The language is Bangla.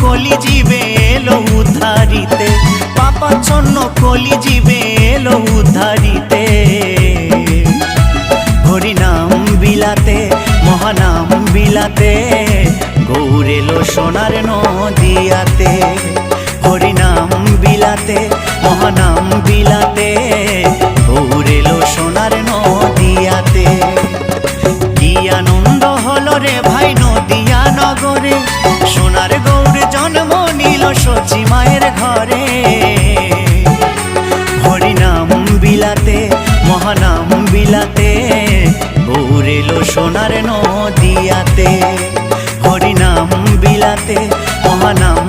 কলি জীবে এলো উদ্ধারিতে। পাপাচ্ছন্ন কলি জীবে এলো উদ্ধারিতে। হরিনাম বিলাতে, মহানাম বিলাতে, গৌর এলো সোনার নদিয়াতে। হরিনাম বিলাতে, মহানাম বিলাতে, গৌর এলো সোনার নদিয়াতে। কি আনন্দ হলো রে ভাই নদিয়া নগরে, সোনার গৌর মায়ের ঘরে। হরিনাম বিলাতে মহানাম বিলাতে এলো সোনার নদিয়াতে। হরিনাম বিলাতে মহানাম